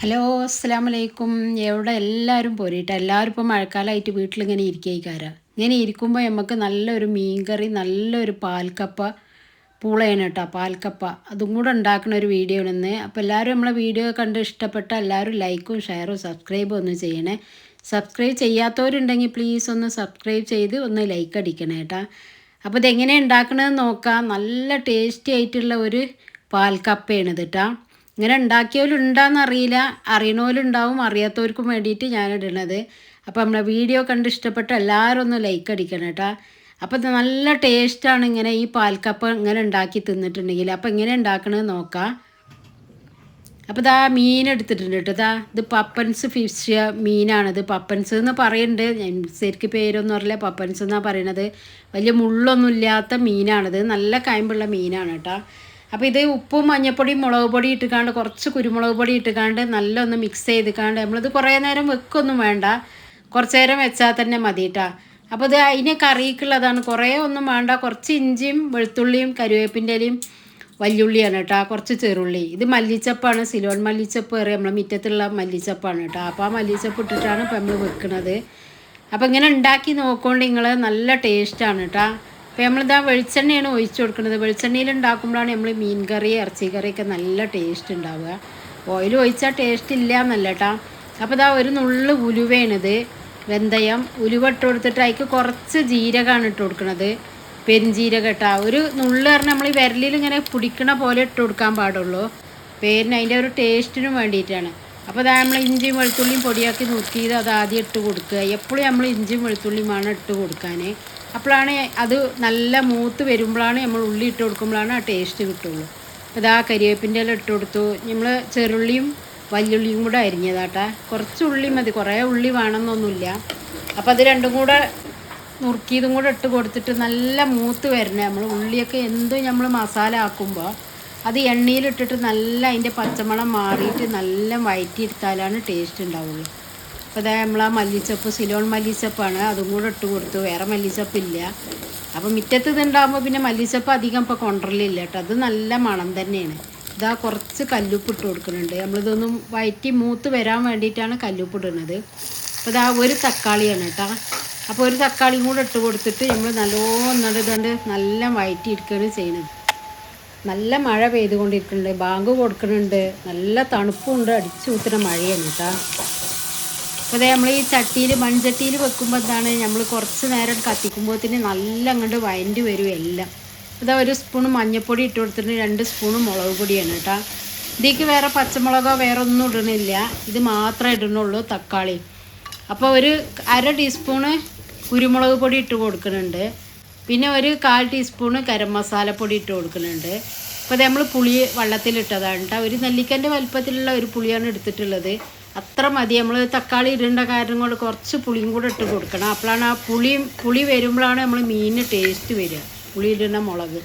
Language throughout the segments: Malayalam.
ഹലോ അസ്സാം വലൈക്കും എവിടെ എല്ലാവരും പോരിട്ട്? എല്ലാവരും ഇപ്പോൾ മഴക്കാലമായിട്ട് വീട്ടിലിങ്ങനെ ഇരിക്കാറ് ഇങ്ങനെ ഇരിക്കുമ്പോൾ നമുക്ക് നല്ലൊരു മീൻകറി നല്ലൊരു പാൽക്കപ്പ പൂളയാണ് കേട്ടോ പാൽക്കപ്പ. അതും കൂടെ ഉണ്ടാക്കുന്ന ഒരു വീഡിയോ ആണ് അപ്പോൾ എല്ലാവരും നമ്മളെ വീഡിയോ കണ്ട് ഇഷ്ടപ്പെട്ട എല്ലാവരും ലൈക്കും ഷെയറും സബ്സ്ക്രൈബും ഒന്ന് ചെയ്യണേ. സബ്സ്ക്രൈബ് ചെയ്യാത്തവരുണ്ടെങ്കിൽ പ്ലീസ് ഒന്ന് സബ്സ്ക്രൈബ് ചെയ്ത് ഒന്ന് ലൈക്ക് അടിക്കണേ കേട്ടോ അപ്പോൾ ഇതെങ്ങനെ ഉണ്ടാക്കണമെന്ന് നോക്കാം. നല്ല ടേസ്റ്റി ആയിട്ടുള്ള ഒരു പാൽക്കപ്പയാണ് ഇത് കേട്ടോ ഇങ്ങനെ ഉണ്ടാക്കിയവരുണ്ടാന്ന് അറിയില്ല അറിയണവരുണ്ടാവും അറിയാത്തവർക്കും വേണ്ടിയിട്ട് ഞാൻ ഇടണത് അപ്പോൾ നമ്മളെ വീഡിയോ കണ്ട് ഇഷ്ടപ്പെട്ട എല്ലാവരും ഒന്ന് ലൈക്ക് അടിക്കണം കേട്ടോ അപ്പോൾ നല്ല ടേസ്റ്റാണ് ഇങ്ങനെ ഈ പാൽക്കപ്പ ഇങ്ങനെ ഉണ്ടാക്കി തിന്നിട്ടുണ്ടെങ്കിൽ. അപ്പോൾ ഇങ്ങനെ ഉണ്ടാക്കണത് നോക്കാം. അപ്പോൾ ഇതാ മീൻ എടുത്തിട്ടുണ്ട് കേട്ടോ ഇതാ ഇത് പപ്പൻസ് ഫിഷ് മീനാണിത്. പപ്പൻസ് എന്ന് പറയുന്നുണ്ട് ശരിക്ക് പേരൊന്നും അറിയില്ല. പപ്പൻസ് എന്നാണ് പറയണത്. വലിയ മുള്ളൊന്നും ഇല്ലാത്ത മീനാണിത്. നല്ല കയമ്പുള്ള മീനാണ് കേട്ടോ അപ്പോൾ ഇത് ഉപ്പും മഞ്ഞപ്പൊടിയും മുളക് പൊടി ഇട്ടുകാണ്ട് കുറച്ച് കുരുമുളക് പൊടി ഇട്ടുകാണ്ട് നല്ല ഒന്ന് മിക്സ് ചെയ്തിക്കാണ്ട് നമ്മളിത് കുറേ നേരം വെക്കൊന്നും വേണ്ട. കുറച്ച് നേരം വെച്ചാൽ തന്നെ മതി കേട്ടോ അപ്പോൾ ഇത് അതിന് കറിക്കുള്ളതാണ്. കുറേ ഒന്നും വേണ്ട. കുറച്ച് ഇഞ്ചിയും വെളുത്തുള്ളിയും കരുവേപ്പിന്റെ ഇലയും വല്യുള്ളിയാണ് കേട്ടോ കുറച്ച് ചെറുള്ളി. ഇത് മല്ലിച്ചപ്പാണ്. സിലോൺ മല്ലിച്ചപ്പ് കയറി നമ്മളെ മുറ്റത്തുള്ള മല്ലിച്ചപ്പാണ് കേട്ടോ അപ്പോൾ ആ മല്ലിച്ചപ്പ് ഇട്ടിട്ടാണ് ഇപ്പോൾ നമ്മൾ വെക്കുന്നത് അപ്പോൾ ഇങ്ങനെ ഉണ്ടാക്കി നോക്കുകൊണ്ട് നിങ്ങൾ നല്ല ടേസ്റ്റാണ് കേട്ടോ അപ്പോൾ നമ്മളിതാ വെളിച്ചെണ്ണയാണ് ഒഴിച്ചു കൊടുക്കുന്നത്. വെളിച്ചെണ്ണയിൽ ഉണ്ടാക്കുമ്പോഴാണ് നമ്മൾ മീൻ കറി ഇറച്ചി കറിയൊക്കെ നല്ല ടേസ്റ്റ് ഉണ്ടാവുക. ഓയിൽ ഒഴിച്ചാൽ ടേസ്റ്റ് ഇല്ല എന്നല്ല കേട്ടോ അപ്പോൾ ഇതാ ഒരു നുള്ളു ഉലുവയാണിത് വെന്തയം ഉലുവ ഇട്ട് കൊടുത്തിട്ട് അതിക്ക് കുറച്ച് ജീരകമാണ് ഇട്ട് കൊടുക്കുന്നത് പെരുംജീരകം ഇട്ടാ. ഒരു നുള്ളു പറഞ്ഞാൽ നമ്മൾ വിരലിൽ ഇങ്ങനെ പിടിക്കണ പോലെ ഇട്ട് കൊടുക്കാൻ പാടുള്ളൂ. പേരിന് അതിന്റെ ഒരു ടേസ്റ്റിനും വേണ്ടിയിട്ടാണ്. അപ്പോൾ അതാ നമ്മൾ ഇഞ്ചിയും വെളുത്തുള്ളിയും പൊടിയാക്കി നുറുക്കിയത് അത് ആദ്യം ഇട്ട് കൊടുക്കുക. എപ്പോഴും നമ്മൾ ഇഞ്ചിയും വെളുത്തുള്ളിയുമാണ് ഇട്ട് കൊടുക്കാൻ അപ്പോഴാണ് അത് നല്ല മൂത്ത് വരുമ്പോഴാണ് നമ്മൾ ഉള്ളി ഇട്ട് കൊടുക്കുമ്പോഴാണ് ആ ടേസ്റ്റ് കിട്ടുള്ളൂ. ഇതാ കരിവേപ്പിന്റെ എല്ലാം ഇട്ട് കൊടുത്തു. നമ്മൾ ചെറുള്ളിയും വലിയുള്ളിയും കൂടെ അരിഞ്ഞതാട്ടാ. കുറച്ച് ഉള്ളി മതി. കുറേ ഉള്ളി വേണമെന്നൊന്നുമില്ല. അപ്പോൾ അത് രണ്ടും കൂടെ നുറുക്കിയതും കൂടെ ഇട്ട് കൊടുത്തിട്ട് നല്ല മൂത്ത് വരണേ. നമ്മൾ ഉള്ളിയൊക്കെ എന്തും നമ്മൾ മസാല ആക്കുമ്പോൾ അത് എണ്ണയിലിട്ടിട്ട് നല്ല അതിന്റെ പച്ചമണം മാറിയിട്ട് നല്ല വയറ്റിയെടുത്താലാണ് ടേസ്റ്റ് ഉണ്ടാവുള്ളൂ. അപ്പോൾ ഇതാ നമ്മൾ ആ മല്ലിച്ചപ്പ് സിലോൺ മല്ലിച്ചപ്പാണ്. അതും കൂടെ ഇട്ട് കൊടുത്തു. വേറെ മല്ലിച്ചപ്പില്ല. അപ്പോൾ മുറ്റത്ത് ഇതുണ്ടാകുമ്പോൾ പിന്നെ മല്ലിച്ചപ്പ് അധികം ഇപ്പോൾ കൊണ്ടറിലില്ല കേട്ടോ. അത് നല്ല മണം തന്നെയാണ്. ഇതാ കുറച്ച് കല്ലുപ്പ് ഇട്ട് കൊടുക്കുന്നുണ്ട്. നമ്മളിതൊന്നും വയറ്റി മൂത്ത് വരാൻ വേണ്ടിയിട്ടാണ് കല്ലുപ്പ് ഇടുന്നത്. അപ്പോൾ ഇതാ ഒരു തക്കാളിയാണ് കേട്ടോ. അപ്പോൾ ഒരു തക്കാളിയും കൂടെ ഇട്ട് കൊടുത്തിട്ട് നമ്മൾ നല്ലോണം ഇതുകൊണ്ട് നല്ല വയറ്റി എടുക്കുകയാണ് ചെയ്യുന്നത്. നല്ല മഴ പെയ്തുകൊണ്ടിരിക്കുന്നുണ്ട്. ബാങ്ക് കൊടുക്കുന്നുണ്ട്. നല്ല തണുപ്പുണ്ട്. അടിച്ചു കൂത്തുന്ന മഴയാണ് കേട്ടോ. അപ്പോൾ അതേ നമ്മൾ ഈ ചട്ടിയിൽ മൺചട്ടിയിൽ വെക്കുമ്പോൾ എന്താണ് നമ്മൾ കുറച്ച് നേരം കത്തിക്കുമ്പോഴത്തേന് നല്ല അങ്ങോട്ട് വയന്റ് വരും എല്ലാം. അതാ ഒരു സ്പൂൺ മഞ്ഞൾപ്പൊടി ഇട്ട് കൊടുത്തിട്ട് രണ്ട് സ്പൂൺ മുളക് പൊടിയാണ് കേട്ടോ. ഇതിലേക്ക് വേറെ പച്ചമുളകോ വേറെ ഒന്നും ഇടണില്ല. ഇത് മാത്രമേ ഇടണുള്ളൂ തക്കാളി. അപ്പോൾ ഒരു അര ടീസ്പൂണ് കുരുമുളക് പൊടി ഇട്ട് കൊടുക്കുന്നുണ്ട്. പിന്നെ ഒരു കാൽ ടീസ്പൂണ് ഗരം മസാലപ്പൊടി ഇട്ട് കൊടുക്കുന്നുണ്ട്. അപ്പോൾ അത് നമ്മൾ പുളി വെള്ളത്തിലിട്ടതാണ് കേട്ടോ. ഒരു നെല്ലിക്കന്റെ വലുപ്പത്തിലുള്ള ഒരു പുളിയാണ് എടുത്തിട്ടുള്ളത്. അത്ര മതി. നമ്മൾ തക്കാളി ഇടേണ്ട കാരണം കൊണ്ട് കുറച്ച് പുളിയും കൂടെ ഇട്ട് കൊടുക്കണം. അപ്പോഴാണ് ആ പുളി പുളി വരുമ്പോഴാണ് നമ്മൾ മീനിന് ടേസ്റ്റ് വരിക. പുളി ഇടുന്ന മുളക്.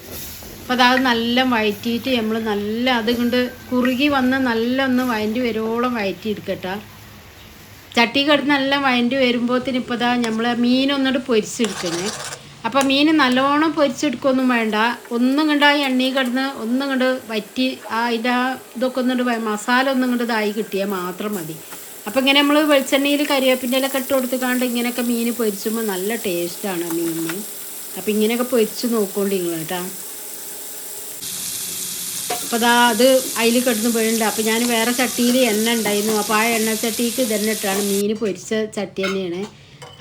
അപ്പോൾ അതാത് നല്ല വയറ്റിയിട്ട് നമ്മൾ നല്ല അത് കൊണ്ട് കുറുകി വന്ന് നല്ല ഒന്ന് വയറ്റി വരുവോളം വയറ്റി എടുക്കട്ടെ. ചട്ടി നല്ല വയറ്റി വരുമ്പോഴത്തേനിപ്പോൾ ഇതാ നമ്മൾ മീനൊന്നിട്ട് പൊരിച്ചെടുക്കണേ. അപ്പോൾ മീൻ നല്ലോണം പൊരിച്ചെടുക്കൊന്നും വേണ്ട. ഒന്നും കണ്ട് ആ എണ്ണ കിടന്ന് ഒന്നും കണ്ട് വറ്റി ആ അതിന്റെ ഇതൊക്കെ ഒന്നുകൊണ്ട് മസാല ഒന്നും കണ്ട് ഇതായി കിട്ടിയാൽ മാത്രം മതി. അപ്പോൾ ഇങ്ങനെ നമ്മൾ വെളിച്ചെണ്ണയിൽ കരിവേപ്പിന്റെലൊക്കെ ഇട്ട് കൊടുത്തുകാണ്ട് ഇങ്ങനെയൊക്കെ മീൻ പൊരിച്ചുമ്പോൾ നല്ല ടേസ്റ്റാണ് മീനിന് അപ്പോൾ ഇങ്ങനെയൊക്കെ പൊരിച്ച് നോക്കോണ്ടി നിങ്ങൾ കേട്ടോ. അപ്പോൾ അതാ അത് അതിൽ കിടന്ന് വീഴുന്നുണ്ട് അപ്പോൾ ഞാൻ വേറെ ചട്ടിയിൽ എണ്ണ ഉണ്ടായിരുന്നു അപ്പോൾ ആ എണ്ണ ചട്ടിക്ക് ഇതെന്നെ ഇട്ടാണ് മീൻ പൊരിച്ച ചട്ടി തന്നെയാണ്.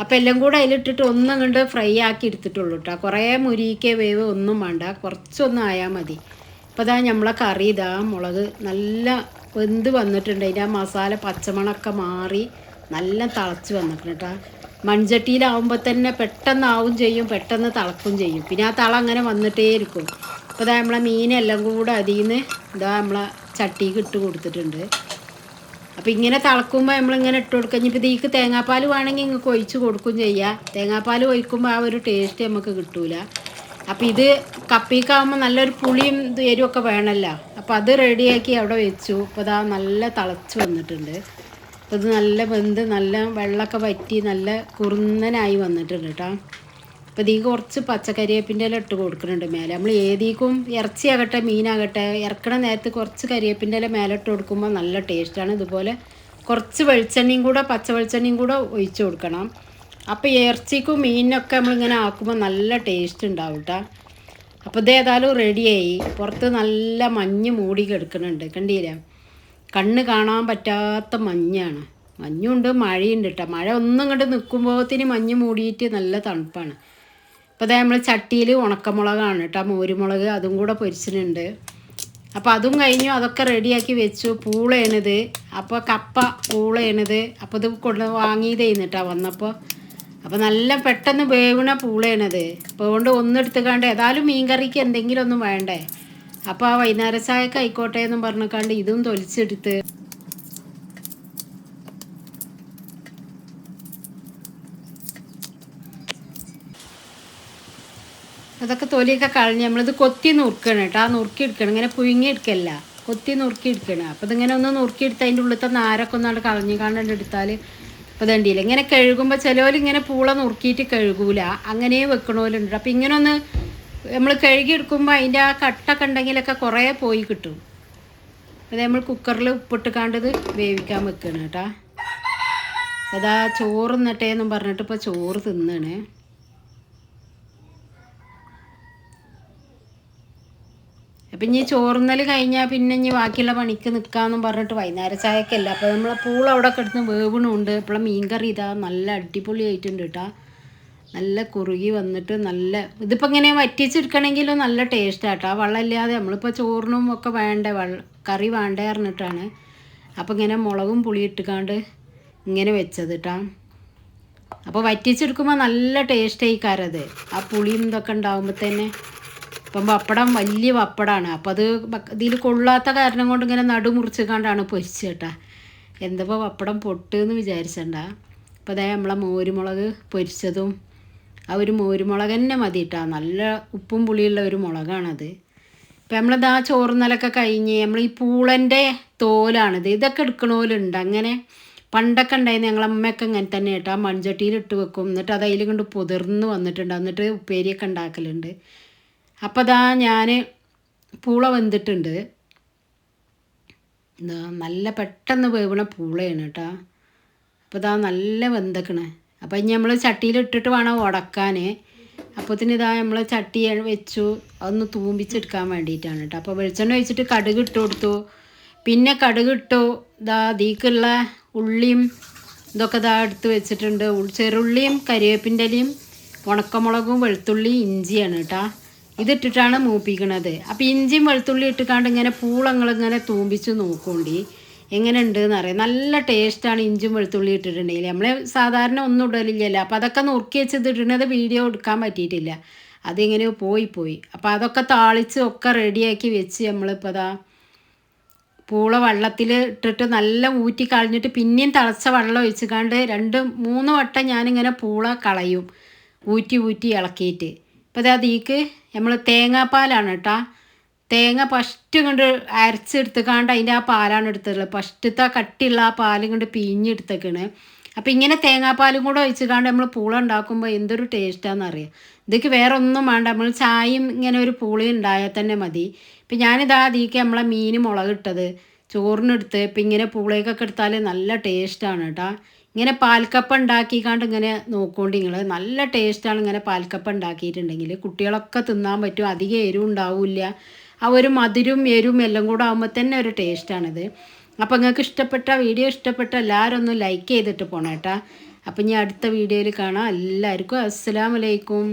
അപ്പോൾ എല്ലാം കൂടെ അതിലിട്ടിട്ട് ഒന്നും കണ്ട് ഫ്രൈ ആക്കി എടുത്തിട്ടുള്ളൂ കേട്ടോ കുറേ മുരിക്ക വേവ് ഒന്നും വേണ്ട. കുറച്ചൊന്നും ആയാൽ മതി. ഇപ്പം ഇതാ നമ്മളെ കറി ഇതാ മുളക് നല്ല വെന്ത് വന്നിട്ടുണ്ട്. അതിന്റെ ആ മസാല പച്ചമണമൊക്കെ മാറി നല്ല തിളച്ച് വന്നിട്ടുണ്ട് കേട്ടോ മൺചട്ടിയിലാവുമ്പോൾ തന്നെ പെട്ടെന്നാവും ചെയ്യും പെട്ടെന്ന് തിളക്കും ചെയ്യും. പിന്നെ ആ തള അങ്ങനെ വന്നിട്ടേ ഇരിക്കും. അപ്പോൾ ഇതാ നമ്മളെ മീനെല്ലാം കൂടെ അതിൽ നിന്ന് ഇതാ നമ്മളെ ചട്ടിക്ക് ഇട്ട് കൊടുത്തിട്ടുണ്ട്. അപ്പോൾ ഇങ്ങനെ തിളക്കുമ്പോൾ നമ്മളിങ്ങനെ ഇട്ട് കൊടുക്കുക ഇനിയിപ്പോൾ ഇതിക്ക് തേങ്ങാപ്പാൽ വേണമെങ്കിൽ നിങ്ങൾക്ക് ഒഴിച്ച് കൊടുക്കും ചെയ്യാം. തേങ്ങാപ്പാൽ ഒഴിക്കുമ്പോൾ ആ ഒരു ടേസ്റ്റ് നമുക്ക് കിട്ടൂല. അപ്പോൾ ഇത് കപ്പിക്കാവുമ്പോൾ നല്ലൊരു പുളിയും എരിവൊക്കെ വേണമല്ലോ അപ്പോൾ അത് റെഡിയാക്കി അവിടെ വെച്ചു. അപ്പോൾ അതാ നല്ല തിളച്ച് വന്നിട്ടുണ്ട്. അപ്പോൾ ഇത് നല്ല വെന്ത് നല്ല വെള്ളമൊക്കെ വറ്റി നല്ല കുറുന്നനായി വന്നിട്ടുണ്ട് കേട്ടോ. അപ്പോൾ ഇതീ കുറച്ച് പച്ചക്കറിവേപ്പിന്റെ ഇല ഇട്ട് കൊടുക്കുന്നുണ്ട് മേലെ. നമ്മൾ ഏതീക്കും ഇറച്ചിയാകട്ടെ മീനാകട്ടെ ഇറക്കണ നേരത്ത് കുറച്ച് കരിവേപ്പിന്റെ ഇല മേലെ ഇട്ട് കൊടുക്കുമ്പോൾ നല്ല ടേസ്റ്റാണ്. ഇതുപോലെ കുറച്ച് വെളിച്ചെണ്ണയും കൂടെ പച്ച വെളിച്ചെണ്ണയും കൂടെ ഒഴിച്ച് കൊടുക്കണം. അപ്പോൾ ഇറച്ചിക്കും മീനിനൊക്കെ നമ്മളിങ്ങനെ ആക്കുമ്പോൾ നല്ല ടേസ്റ്റ് ഉണ്ടാവും കേട്ടോ അപ്പോൾ ഇത് ഏതായാലും റെഡിയായി പുറത്ത് നല്ല മഞ്ഞ് മൂടി കിടക്കുന്നുണ്ട്. കണ്ടീല്ലേ? കണ്ണ് കാണാൻ പറ്റാത്ത മഞ്ഞാണ്. മഞ്ഞുണ്ട് മഴയുണ്ട് കേട്ടോ മഴ ഒന്നും ഇങ്ങോട്ട് നിൽക്കുമ്പോഴത്തേന് മഞ്ഞ് മൂടിയിട്ട് നല്ല തണുപ്പാണ്. അപ്പോൾ അതായത് നമ്മൾ ചട്ടിയിൽ ഉണക്കമുളകാണ് കേട്ടോ മോരുമുളക് അതും കൂടെ പൊരിച്ചിട്ടുണ്ട്. അപ്പോൾ അതും കഴിഞ്ഞു അതൊക്കെ റെഡിയാക്കി വെച്ചു പൂളേണത്. അപ്പോൾ കപ്പ പൂളേണത്. അപ്പോൾ ഇത് കൊണ്ട് വാങ്ങിയതേന്നിട്ടാ വന്നപ്പോൾ അപ്പോൾ നല്ല പെട്ടെന്ന് വേവണ പൂളേണത്. അപ്പോൾ അതുകൊണ്ട് ഒന്നെടുത്തുകാണ്ട് ഏതായാലും മീൻ കറിക്ക് എന്തെങ്കിലും ഒന്നും വേണ്ടേ. അപ്പോൾ ആ വൈകുന്നേര ചായക്ക് ആയിക്കോട്ടെ എന്നും പറഞ്ഞിക്കാണ്ട് ഇതും തൊലിച്ചെടുത്ത് അതൊക്കെ തൊലിയൊക്കെ കളഞ്ഞ് നമ്മളിത് കൊത്തി നുറുക്കണം കേട്ടോ. ആ നുറുക്കി എടുക്കണം. ഇങ്ങനെ പുഴുങ്ങി എടുക്കല്ല. കൊത്തി നുറുക്കി എടുക്കണം. അപ്പോൾ ഇതിങ്ങനെ ഒന്ന് നുറുക്കി എടുത്ത് അതിന്റെ ഉള്ളിലത്തെ നാരൊക്കെ ഒന്നാണ്ട് കളഞ്ഞ് കാണാണ്ട് എടുത്താൽ അപ്പോൾ ഇതണ്ടിയില്ല ഇങ്ങനെ കഴുകുമ്പോൾ ചിലവർ ഇങ്ങനെ പൂള നുറുക്കിയിട്ട് കഴുകൂല. അങ്ങനെ വെക്കണോലുണ്ട്. അപ്പോൾ ഇങ്ങനെ ഒന്ന് നമ്മൾ കഴുകി എടുക്കുമ്പോൾ അതിന്റെ ആ കട്ടൊക്കെ ഉണ്ടെങ്കിലൊക്കെ കുറേ പോയി കിട്ടും. അത് നമ്മൾ കുക്കറിൽ ഉപ്പിട്ട് കാണ്ടത് വേവിക്കാൻ വെക്കണം കേട്ടോ. അതാ ചോറ് നിന്നട്ടേന്നും പറഞ്ഞിട്ട് ഇപ്പോൾ ചോറ് തിന്നാണ്. അപ്പം ഇനി ചോറുന്നൽ കഴിഞ്ഞാൽ പിന്നെ ഇനി ബാക്കിയുള്ള പണിക്ക് നിൽക്കാമെന്നും പറഞ്ഞിട്ട് വൈകുന്നേര ചായക്കല്ല? അപ്പോൾ നമ്മളെ പൂൾ അവിടെ കിടന്ന് വേവണുണ്ട്. മീൻ മീൻകറി ഇതാ നല്ല അടിപൊളി ആയിട്ടുണ്ട് കേട്ടോ. നല്ല കുറുകി വന്നിട്ട് നല്ല ഇതിപ്പോൾ ഇങ്ങനെ വറ്റിച്ചെടുക്കണമെങ്കിലും നല്ല ടേസ്റ്റാണ് കേട്ടോ. വെള്ളമില്ലാതെ നമ്മളിപ്പോൾ ചോറിനും ഒക്കെ വേണ്ടേ? വള്ള കറി വേണ്ടേ പറഞ്ഞിട്ടാണ്. അപ്പോൾ ഇങ്ങനെ മുളകും പുളി ഇട്ടുകാണ്ട് ഇങ്ങനെ വെച്ചത് കേട്ടോ. അപ്പോൾ വറ്റിച്ചെടുക്കുമ്പോൾ നല്ല ടേസ്റ്റ് ആയിക്കാരത് ആ പുളിയും ഇതൊക്കെ ഉണ്ടാകുമ്പോൾ തന്നെ ഇപ്പം പപ്പടം വലിയ പപ്പടമാണ് അപ്പം അത് ഇതിൽ കൊള്ളാത്ത കാരണം കൊണ്ട് ഇങ്ങനെ നടുമുറിച്ച് കണ്ടാണ് പൊരിച്ച് കേട്ടാ. എന്തപ്പോൾ പപ്പടം പൊട്ടുമെന്ന് വിചാരിച്ചണ്ട. അപ്പോൾ അതായത് നമ്മളെ മോരുമുളക് പൊരിച്ചതും ആ ഒരു മോരുമുളക് തന്നെ മതി കേട്ടോ നല്ല ഉപ്പും പുളിയുള്ള ഒരു മുളകാണത്. ഇപ്പം നമ്മളിത് ആ ചോറുന്നലൊക്കെ കഴിഞ്ഞ് നമ്മൾ ഈ പൂളന്റെ തോലാണിത് ഇതൊക്കെ എടുക്കണോലുണ്ട്. അങ്ങനെ പണ്ടൊക്കെ ഉണ്ടായിരുന്നു ഞങ്ങളമ്മയൊക്കെ ഇങ്ങനെ തന്നെ കേട്ടോ. ആ വെക്കും. എന്നിട്ട് അത് അതിൽ കൊണ്ട് പുതിർന്ന് വന്നിട്ടുണ്ട്. എന്നിട്ട് ഉപ്പേരിയൊക്കെ ഉണ്ടാക്കലുണ്ട്. അപ്പോൾ അതാ ഞാൻ പൂള വെന്തിട്ടുണ്ട്. എന്താ നല്ല പെട്ടെന്ന് വേവണ പൂളയാണ് കേട്ടോ അപ്പോൾ ഇതാ നല്ല വെന്തക്കണേ. അപ്പോൾ ഇനി നമ്മൾ ചട്ടിയിലിട്ടിട്ട് വേണം ഉടക്കാൻ അപ്പോത്തിന് ഇതാ നമ്മൾ ചട്ടി വെച്ചു. അതൊന്ന് തൂമ്പിച്ചെടുക്കാൻ വേണ്ടിയിട്ടാണ് കേട്ടോ അപ്പോൾ വെളിച്ചെണ്ണ വെച്ചിട്ട് കടുക് ഇട്ട് കൊടുത്തു. പിന്നെ കടുക് ഇട്ടു. ഇതാ അതിലേക്കുള്ള ഉള്ളിയും ഇതൊക്കെ ഇതാ എടുത്ത് വെച്ചിട്ടുണ്ട്. ചെറുള്ളിയും കരിവേപ്പിന്റെ ഇലയും ഉണക്കമുളകും വെളുത്തുള്ളി ഇഞ്ചിയാണ് കേട്ടോ ഇതിട്ടിട്ടാണ് മൂപ്പിക്കണത്. അപ്പോൾ ഇഞ്ചിയും വെളുത്തുള്ളി ഇട്ടിക്കാണ്ട് ഇങ്ങനെ പൂളങ്ങളിങ്ങനെ തൂമ്പിച്ച് നോക്കോണ്ടി എങ്ങനെ ഉണ്ടെന്ന് അറിയാം. നല്ല ടേസ്റ്റാണ് ഇഞ്ചും വെളുത്തുള്ളി ഇട്ടിട്ടുണ്ടെങ്കിൽ. നമ്മൾ സാധാരണ ഒന്നും ഇടലില്ലല്ലോ. അപ്പോൾ അതൊക്കെ നുറുക്കി വെച്ചത് അത് വീഡിയോ എടുക്കാൻ പറ്റിയിട്ടില്ല. അതിങ്ങനെയോ പോയി പോയി. അപ്പോൾ അതൊക്കെ താളിച്ച് ഒക്കെ റെഡിയാക്കി വെച്ച് നമ്മളിപ്പോൾ അതാ പൂള വെള്ളത്തിൽ ഇട്ടിട്ട് നല്ല ഊറ്റി കളഞ്ഞിട്ട് പിന്നെയും തിളച്ച വെള്ളം ഒഴിച്ചിക്കാണ്ട് രണ്ട് മൂന്ന് വട്ടം ഞാനിങ്ങനെ പൂള കളയും. ഊറ്റി ഊറ്റി ഇളക്കിയിട്ട്. ഇപ്പോൾ അതിക്ക് നമ്മൾ തേങ്ങാപ്പാലാണ് കേട്ടോ തേങ്ങ ഫസ്റ്റ് കൊണ്ട് അരച്ചെടുത്തുകാണ്ട് അതിന്റെ ആ പാലാണ് എടുത്തിട്ടുള്ളത്. ഫസ്റ്റത്തെ കട്ടിയുള്ള ആ പാലും കൊണ്ട് പിഴിഞ്ഞെടുത്തേക്കണ്. അപ്പോൾ ഇങ്ങനെ തേങ്ങാപ്പാലും കൂടെ ഒഴിച്ചുകാണ്ട് നമ്മൾ പൂള ഉണ്ടാക്കുമ്പോൾ എന്തൊരു ടേസ്റ്റാണെന്ന് അറിയാം. ഇതൊക്കെ വേറെ ഒന്നും വേണ്ട. നമ്മൾ ചായയും ഇങ്ങനെ ഒരു പൂളി ഉണ്ടായാൽ തന്നെ മതി. ഇപ്പം ഞാനിതാ അതിക്ക് നമ്മളെ മീൻ മുളകിട്ടത്. ചോറിനെടുത്ത് ഇപ്പം ഇങ്ങനെ പൂളയൊക്കെ എടുത്താൽ നല്ല ടേസ്റ്റാണ് കേട്ടോ ഇങ്ങനെ പാൽക്കപ്പ ഉണ്ടാക്കിക്കാണ്ട് ഇങ്ങനെ നോക്കുകൊണ്ട് നിങ്ങൾ നല്ല ടേസ്റ്റാണ് ഇങ്ങനെ പാൽക്കപ്പ ഉണ്ടാക്കിയിട്ടുണ്ടെങ്കിൽ കുട്ടികളൊക്കെ തിന്നാൻ പറ്റും അധികം എരിവും ഉണ്ടാവില്ല. ആ ഒരു മധുരവും എരിവും എല്ലാം കൂടെ ആകുമ്പോൾ തന്നെ ഒരു ടേസ്റ്റാണിത് അപ്പോൾ നിങ്ങൾക്ക് ഇഷ്ടപ്പെട്ട വീഡിയോ ഇഷ്ടപ്പെട്ട എല്ലാവരും ഒന്ന് ലൈക്ക് ചെയ്തിട്ട് പോണേട്ടാ. അപ്പം ഞാൻ അടുത്ത വീഡിയോയിൽ കാണാം. എല്ലാവർക്കും അസ്സലാമലൈക്കും